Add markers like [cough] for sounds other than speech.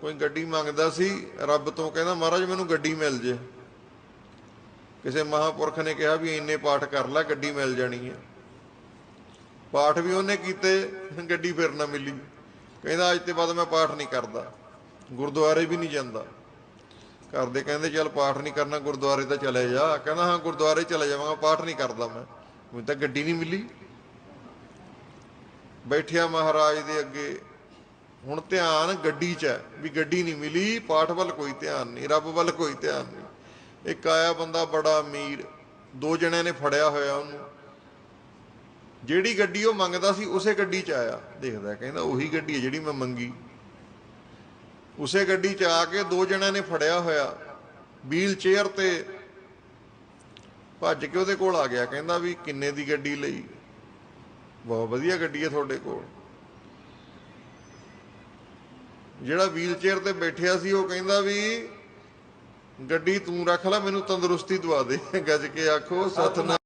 ਕੋਈ ਗੱਡੀ ਮੰਗਦਾ ਸੀ, ਰੱਬ ਤੋਂ ਕਹਿੰਦਾ, ਮਹਾਰਾਜ, ਮੈਨੂੰ ਗੱਡੀ ਮਿਲ ਜੇ। ਕਿਸੇ ਮਹਾਪੁਰਖ ਨੇ ਕਿਹਾ ਵੀ ਇੰਨੇ ਪਾਠ ਕਰ ਲੈ, ਗੱਡੀ ਮਿਲ ਜਾਣੀ ਹੈ ਪਾਠ ਵੀ ਉਹਨੇ ਕੀਤੇ, ਗੱਡੀ ਫਿਰ ਨਾ ਮਿਲੀ। ਕਹਿੰਦਾ, ਅੱਜ ਤੇ ਬਾਅਦ ਮੈਂ ਪਾਠ ਨਹੀਂ ਕਰਦਾ, ਗੁਰਦੁਆਰੇ ਵੀ ਨਹੀਂ ਜਾਂਦਾ। ਘਰ ਦੇ ਕਹਿੰਦੇ, ਚੱਲ ਪਾਠ ਨਹੀਂ ਕਰਨਾ, ਗੁਰਦੁਆਰੇ ਤਾਂ ਚਲੇ ਜਾ। ਕਹਿੰਦਾ, ਹਾਂ, ਗੁਰਦੁਆਰੇ ਚਲੇ ਜਾਵਾਂਗਾ, ਪਾਠ ਨਹੀਂ ਕਰਦਾ ਮੈਂ। ਮੈਨੂੰ ਤਾਂ ਗੱਡੀ ਨਹੀਂ ਮਿਲੀ। ਬੈਠਿਆ ਮਹਾਰਾਜ ਦੇ ਅੱਗੇ ਹੁਣ ਧਿਆਨ ਗੱਡੀ 'ਚ ਹੈ ਵੀ ਗੱਡੀ ਨਹੀਂ ਮਿਲੀ, ਪਾਠ ਵੱਲ ਕੋਈ ਧਿਆਨ ਨਹੀਂ, ਰੱਬ ਵੱਲ ਕੋਈ ਧਿਆਨ ਨਹੀਂ। ਇੱਕ ਆਇਆ ਬੰਦਾ ਬੜਾ ਅਮੀਰ, ਦੋ ਜਣਿਆਂ ਨੇ ਫੜਿਆ ਹੋਇਆ ਉਹਨੂੰ। ਜਿਹੜੀ ਗੱਡੀ ਉਹ ਮੰਗਦਾ ਸੀ, ਉਸੇ ਗੱਡੀ 'ਚ ਆਇਆ। ਦੇਖਦਾ, ਕਹਿੰਦਾ ਉਹੀ ਗੱਡੀ ਹੈ ਜਿਹੜੀ ਮੈਂ ਮੰਗੀ। ਉਸੇ ਗੱਡੀ 'ਚ ਆ ਕੇ ਦੋ ਜਣਿਆਂ ਨੇ ਫੜਿਆ ਹੋਇਆ, ਵੀਲ ਚੇਅਰ ਤੇ। ਭੱਜ ਕੇ ਉਹਦੇ ਕੋਲ ਆ ਗਿਆ, ਕਹਿੰਦਾ ਵੀ ਕਿੰਨੇ ਦੀ ਗੱਡੀ ਲਈ? ਬਹੁਤ ਵਧੀਆ ਗੱਡੀ ਹੈ ਤੁਹਾਡੇ ਕੋਲ। ਜਿਹੜਾ ਵੀਲ ਚੇਅਰ ਤੇ ਬੈਠਿਆ ਸੀ, ਉਹ ਕਹਿੰਦਾ ਵੀ, ਗੱਡੀ ਤੂੰ ਰੱਖ ਲੈ, ਮੈਨੂੰ ਤੰਦਰੁਸਤੀ ਦਵਾ ਦੇ। [laughs] ਗੱਜ ਕੇ ਆਖੋ, ਸਤਨਾਮ